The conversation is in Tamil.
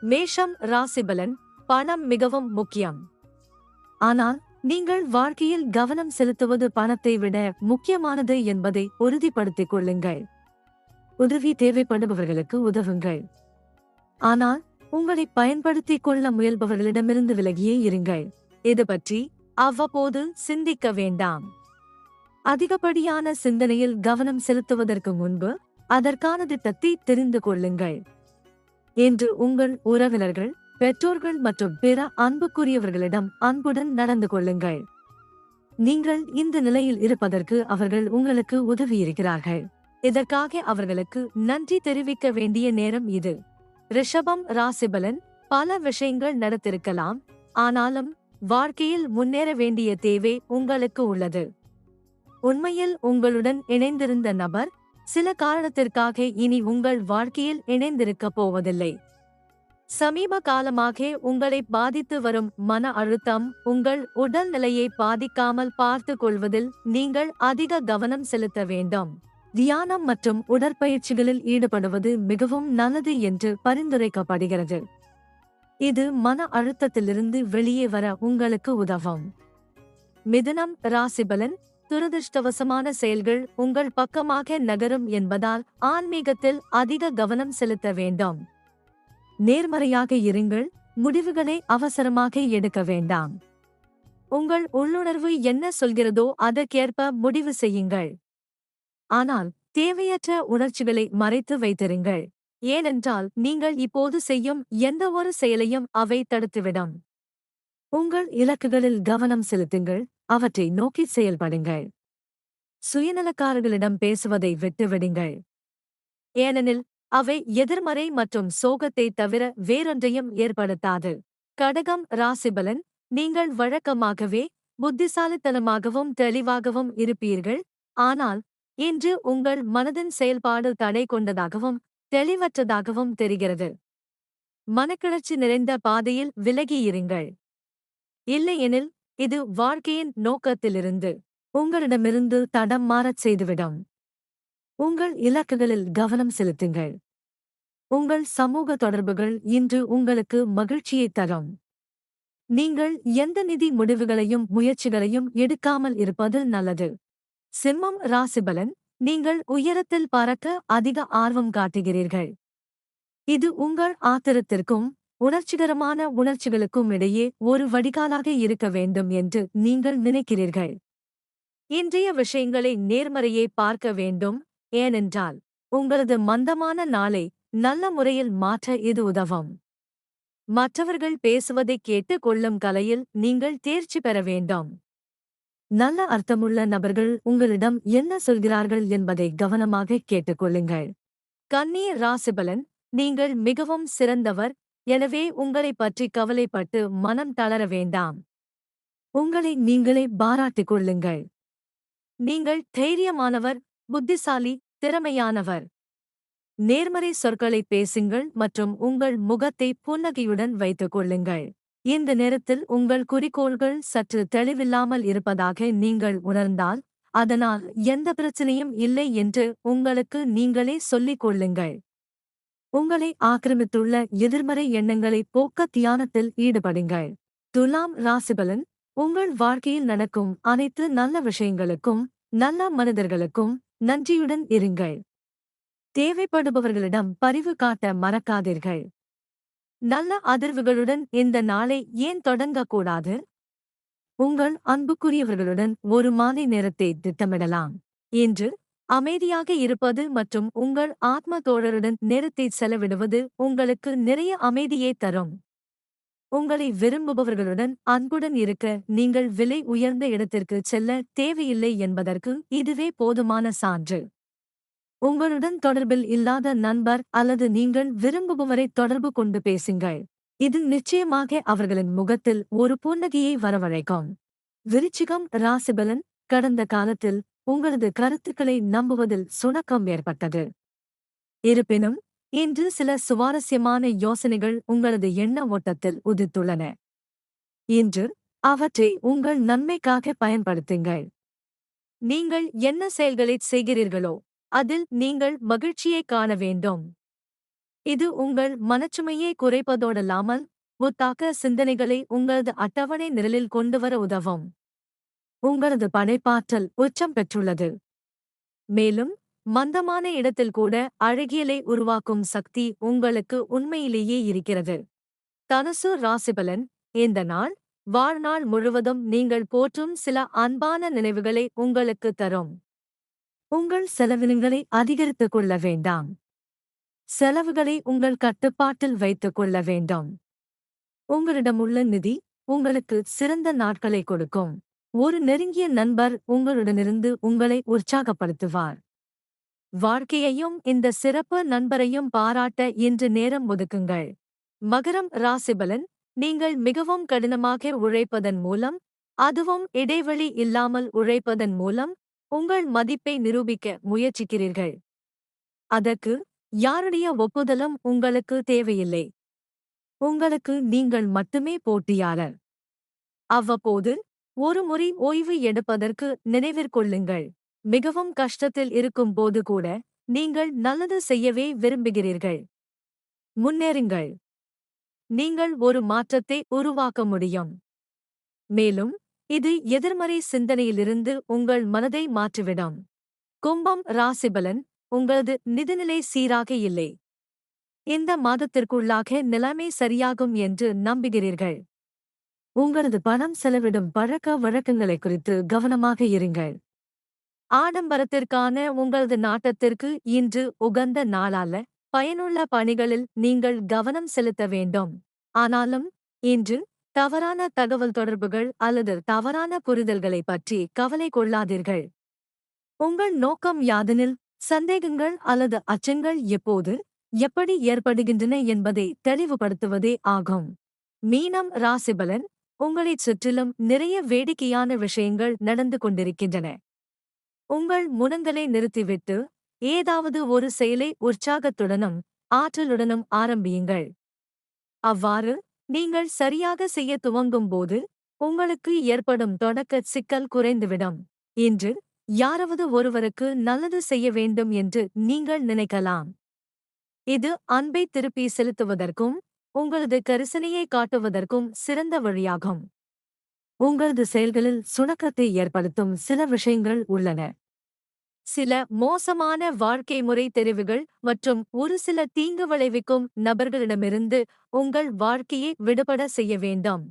மேஷம் ராசிபலன் பணம் மிகவும் முக்கியம். ஆனால் நீங்கள் வாழ்க்கையில் கவனம் செலுத்துவது பணத்தை விட முக்கியமானது என்பதை உறுதிப்படுத்திக் கொள்ளுங்கள். உதவி தேவைப்படுபவர்களுக்கு உதவுங்கள். ஆனால் உங்களை பயன்படுத்திக் கொள்ள முயல்பவர்களிடமிருந்து விலகியே இருங்கள். இது பற்றி அவ்வப்போது சிந்திக்க வேண்டாம். அதிகப்படியான சிந்தனையில் கவனம் செலுத்துவதற்கு முன்பு அதற்கான திட்டத்தை தெரிந்து கொள்ளுங்கள். இன்று உங்கள் உறவினர்கள் பெற்றோர்கள் மற்றும் பிற அன்புக்குரியவர்களிடம் அன்புடன் நடந்து கொள்ளுங்கள். நீங்கள் இந்த நிலையில் இருப்பதற்கு அவர்கள் உங்களுக்கு உதவியிருக்கிறார்கள். இதற்காக அவர்களுக்கு நன்றி தெரிவிக்க வேண்டிய நேரம் இது. ரிஷபம் ராசிபலன் பல விஷயங்கள் நடத்திருக்கலாம் ஆனாலும் வாழ்க்கையில் முன்னேற வேண்டிய தேவை உங்களுக்கு உள்ளது. உண்மையில் உங்களுடன் இணைந்திருந்த நபர் சில காரணத்திற்காக இனி உங்கள் வாழ்க்கையில் இணைந்திருக்கப் போவதில்லை. சமீப காலமாக உங்களை பாதித்து வரும் மன அழுத்தம் உங்கள் உடல்நிலையை பாதிக்காமல் பார்த்து கொள்வதில் நீங்கள் அதிக கவனம் செலுத்த வேண்டும். தியானம் மற்றும் உடற்பயிற்சிகளில் ஈடுபடுவது மிகவும் நல்லது என்று பரிந்துரைக்கப்படுகிறது. இது மன அழுத்தத்திலிருந்து வெளியே வர உங்களுக்கு உதவும். மிதுனம் ராசிபலன் துரதிருஷ்டவசமான செயல்கள் உங்கள் பக்கமாக நகரும் என்பதால் ஆன்மீகத்தில் அதிக கவனம் செலுத்த வேண்டும். நேர்மறையாக இருங்கள் முடிவுகளை அவசரமாக எடுக்க வேண்டாம். உங்கள் உள்ளுணர்வு என்ன சொல்கிறதோ அதற்கேற்ப முடிவு செய்யுங்கள். ஆனால் தேவையற்ற உணர்ச்சிகளை மறைத்து வைத்திருங்கள். ஏனென்றால் நீங்கள் இப்போது செய்யும் எந்த ஒரு செயலையும் அவை தடுத்துவிடும். உங்கள் இலக்குகளில் கவனம் செலுத்துங்கள் அவற்றை நோக்கி செயல்படுங்கள். சுயநலக்காரர்களிடம் பேசுவதை விட்டுவிடுங்கள். ஏனெனில் அவை எதிர்மறை மற்றும் சோகத்தை தவிர வேறொன்றையும் ஏற்படுத்தாது. கடகம் ராசிபலன் நீங்கள் வழக்கமாகவே புத்திசாலித்தனமாகவும் தெளிவாகவும் இருப்பீர்கள். ஆனால் இன்று உங்கள் மனதின் செயல்பாடு தடை கொண்டதாகவும் தெளிவற்றதாகவும் தெரிகிறது. மனக்கிளர்ச்சி நிறைந்த பாதையில் விலகியிருங்கள். இல்லையெனில் இது வாழ்க்கையின் நோக்கத்திலிருந்து உங்களிடமிருந்து தடம் மாறச் செய்துவிடும். உங்கள் இலக்குகளில் கவனம் செலுத்துங்கள். உங்கள் சமூக தொடர்புகள் இன்று உங்களுக்கு மகிழ்ச்சியை தரும். நீங்கள் எந்த நிதி முடிவுகளையும் முயற்சிகளையும் எடுக்காமல் இருப்பது நல்லது. சிம்மம் ராசிபலன் நீங்கள் உயரத்தில் பறக்க அதிக ஆர்வம் காட்டுகிறீர்கள். இது உங்கள் ஆத்திரத்திற்கும் உணர்ச்சிகரமான உணர்ச்சிகளுக்கும் இடையே ஒரு வடிகாலாக இருக்க வேண்டும் என்று நீங்கள் நினைக்கிறீர்கள். இன்றைய விஷயங்களை நேர்மறையை பார்க்க வேண்டும் ஏனென்றால் உங்களது மந்தமான நாளை நல்ல முறையில் மாற்ற இது உதவும். மற்றவர்கள் பேசுவதை கேட்டு கொள்ளும் கலையில் நீங்கள் தேர்ச்சி பெற வேண்டும். நல்ல அர்த்தமுள்ள நபர்கள் உங்களிடம் என்ன சொல்கிறார்கள் என்பதை கவனமாக கேட்டுக்கொள்ளுங்கள் கண்ணீர் ராசிபலன் நீங்கள் மிகவும் சிறந்தவர் எனவே உங்களைப் பற்றி கவலைப்பட்டு மனம் தளர வேண்டாம். உங்களை நீங்களே பாராட்டிக் கொள்ளுங்கள். நீங்கள் தைரியமானவர் புத்திசாலி திறமையானவர். நேர்மறை சொற்களை பேசுங்கள் மற்றும் உங்கள் முகத்தை புன்னகையுடன் வைத்துக் கொள்ளுங்கள். இந்த நேரத்தில் உங்கள் குறிக்கோள்கள் சற்று தெளிவில்லாமல் இருப்பதாக நீங்கள் உணர்ந்தால் அதனால் எந்த பிரச்சனையும் இல்லை என்று உங்களுக்கு நீங்களே சொல்லிக் கொள்ளுங்கள். உங்களை ஆக்கிரமித்துள்ள எதிர்மறை எண்ணங்களை போக்க தியானத்தில் ஈடுபடுங்கள். துலாம் ராசிபலன் உங்கள் வாழ்க்கையில் நடக்கும் அனைத்து நல்ல விஷயங்களுக்கும் நல்ல மனிதர்களுக்கும் நன்றியுடன் இருங்கள். தேவைப்படுபவர்களிடம் பரிவு காட்ட மறக்காதீர்கள். நல்ல அதிர்வுகளுடன் இந்த நாளை ஏன் தொடங்கக்கூடாது? உங்கள் அன்புக்குரியவர்களுடன் ஒரு மாலை நேரத்தை திட்டமிடலாம். இன்று அமைதியாக இருப்பது மற்றும் உங்கள் ஆத்ம தோழருடன் நேரத்தை செலவிடுவது உங்களுக்கு நிறைய அமைதியை தரும். உங்களை விரும்புபவர்களுடன் அன்புடன் இருக்க நீங்கள் விலை உயர்ந்த இடத்திற்கு செல்ல தேவையில்லை என்பதற்கு இதுவே போதுமான சான்று. உங்களுடன் தொடர்பில் இல்லாத நண்பர் அல்லது நீங்கள் விரும்புபவரை தொடர்பு கொண்டு பேசுங்கள். இது நிச்சயமாக அவர்களின் முகத்தில் ஒரு புன்னகையை வரவழைக்கும். விருச்சிகம் ராசிபலன் கடந்த காலத்தில் உங்களது கருத்துக்களை நம்புவதில் சுணக்கம் ஏற்பட்டது. இருப்பினும் இன்று சில சுவாரஸ்யமான யோசனைகள் உங்களது எண்ண ஓட்டத்தில் உதித்துள்ளன. இன்று அவற்றை உங்கள் நன்மைக்காக பயன்படுத்துங்கள். நீங்கள் என்ன செயல்களைச் செய்கிறீர்களோ அதில் நீங்கள் மகிழ்ச்சியைக் காண வேண்டும். இது உங்கள் மனச்சுமையை குறைப்பதோடல்லாமல் புத்தாக்க சிந்தனைகளை உங்களது அட்டவணை நிரலில் கொண்டுவர உதவும். உங்களது படைப்பாற்றல் உச்சம் பெற்றுள்ளது. மேலும் மந்தமான இடத்தில் கூட அழகியலை உருவாக்கும் சக்தி உங்களுக்கு உண்மையிலேயே இருக்கிறது. தனுசு ராசிபலன் இந்த நாள் வாழ்நாள் முழுவதும் நீங்கள் போற்றும் சில அன்பான நினைவுகளை உங்களுக்கு தரும். உங்கள் செலவினங்களை அதிகரித்துக் கொள்ள வேண்டாம். செலவுகளை உங்கள் கட்டுப்பாட்டில் வைத்துக் கொள்ள வேண்டும். உங்களிடமுள்ள நிதி உங்களுக்கு சிறந்த நாட்களை கொடுக்கும். ஒரு நெருங்கிய நண்பர் உங்களுடனிருந்து உங்களை உற்சாகப்படுத்துவார். வாழ்க்கையையும் இந்த சிறப்பு நண்பரையும் பாராட்ட இன்று நேரம் ஒதுக்குங்கள். மகரம் ராசிபலன் நீங்கள் மிகவும் கடினமாக உழைப்பதன் மூலம் அதுவும் இடைவெளி இல்லாமல் உழைப்பதன் மூலம் உங்கள் மதிப்பை நிரூபிக்க முயற்சிக்கிறீர்கள். அதற்கு யாருடைய ஒப்புதலும் உங்களுக்கு தேவையில்லை. உங்களுக்கு நீங்கள் மட்டுமே போட்டியாளர். அவ்வப்போது ஒரு முறை ஓய்வு எடுப்பதற்கு நினைவிற்கொள்ளுங்கள் மிகவும் கஷ்டத்தில் இருக்கும் போது கூட நீங்கள் நல்லது செய்யவே விரும்புகிறீர்கள். முன்னேறுங்கள். நீங்கள் ஒரு மாற்றத்தை உருவாக்க முடியும். மேலும் இது எதிர்மறை சிந்தனையிலிருந்து உங்கள் மனதை மாற்றிவிடும். கும்பம் ராசிபலன் உங்களது நிதிநிலை சீராக இல்லை. இந்த மாதத்திற்குள்ளாக நிலைமை சரியாகும் என்று நம்புகிறீர்கள். உங்களது பணம் செலவிடும் பழக்க வழக்கங்களை குறித்து கவனமாக இருங்கள். ஆடம்பரத்திற்கான உங்களது நாட்டத்திற்கு இன்று உகந்த நாளால பயனுள்ள பணிகளில் நீங்கள் கவனம் செலுத்த வேண்டும். ஆனாலும் இன்று தவறான தகவல் தொடர்புகள் அல்லது தவறான புரிதல்களை பற்றி கவலை கொள்ளாதீர்கள். உங்கள் நோக்கம் யாதெனில் சந்தேகங்கள் அல்லது அச்சங்கள் எப்போது எப்படி ஏற்படுகின்றன என்பதை தெளிவுபடுத்துவதே ஆகும். மீனம் ராசிபலன் உங்களைச் சுற்றிலும் நிறைய வேடிக்கையான விஷயங்கள் நடந்து கொண்டிருக்கின்றன. உங்கள் முனங்களை நிறுத்திவிட்டு ஏதாவது ஒரு செயலை உற்சாகத்துடனும் ஆற்றலுடனும் ஆரம்பியுங்கள். அவ்வாறு நீங்கள் சரியாக செய்ய துவங்கும் போது உங்களுக்கு ஏற்படும் தொடக்க சிக்கல் குறைந்துவிடும். இன்று யாராவது ஒருவருக்கு நல்லது செய்ய வேண்டும் என்று நீங்கள் நினைக்கலாம். இது அன்பை திருப்பி செலுத்துவதற்கும் உங்களது கரிசனையை காட்டுவதற்கும் சிறந்த வழியாகும். உங்களது செயல்களில் சுணக்கத்தை ஏற்படுத்தும் சில விஷயங்கள் உள்ளன. சில மோசமான வாழ்க்கை முறை தெரிவுகள் மற்றும் ஒரு சில தீங்கு விளைவிக்கும் நபர்களிடமிருந்து உங்கள் வாழ்க்கையை விடுபட செய்ய வேண்டாம்.